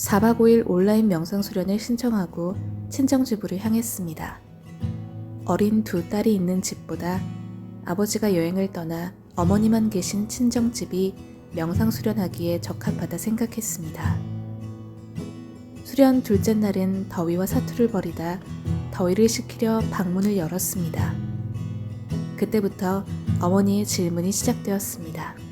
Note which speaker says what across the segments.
Speaker 1: 4박 5일 온라인 명상 수련을 신청하고 친정집으로 향했습니다. 어린 두 딸이 있는 집보다 아버지가 여행을 떠나 어머니만 계신 친정집이 명상 수련하기에 적합하다 생각했습니다. 수련 둘째 날은 더위와 사투를 벌이다 더위를 식히려 방문을 열었습니다. 그때부터 어머니의 질문이 시작되었습니다.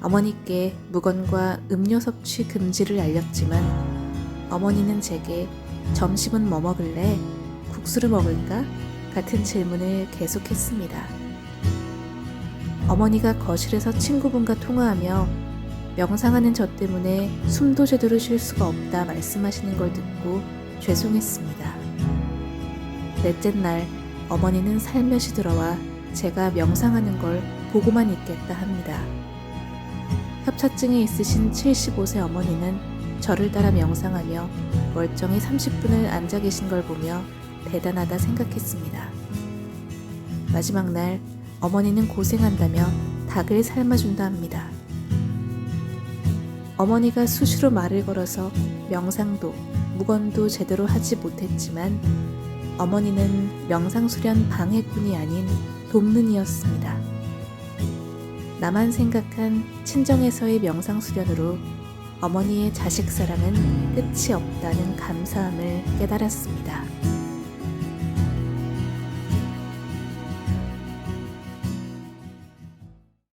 Speaker 1: 어머니께 무건과 음료 섭취 금지를 알렸지만 어머니는 제게 점심은 뭐 먹을래? 국수를 먹을까? 같은 질문을 계속했습니다. 어머니가 거실에서 친구분과 통화하며 명상하는 저 때문에 숨도 제대로 쉴 수가 없다 말씀하시는 걸 듣고 죄송했습니다. 넷째 날 어머니는 살며시 들어와 제가 명상하는 걸 보고만 있겠다 합니다. 협차증이 있으신 75세 어머니는 저를 따라 명상하며 멀쩡히 30분을 앉아 계신 걸 보며 대단하다 생각했습니다. 마지막 날 어머니는 고생한다며 닭을 삶아준다 합니다. 어머니가 수시로 말을 걸어서 명상도 무건도 제대로 하지 못했지만 어머니는 명상수련 방해꾼이 아닌 돕는 이였습니다. 나만 생각한 친정에서의 명상 수련으로 어머니의 자식 사랑은 끝이 없다는 감사함을 깨달았습니다.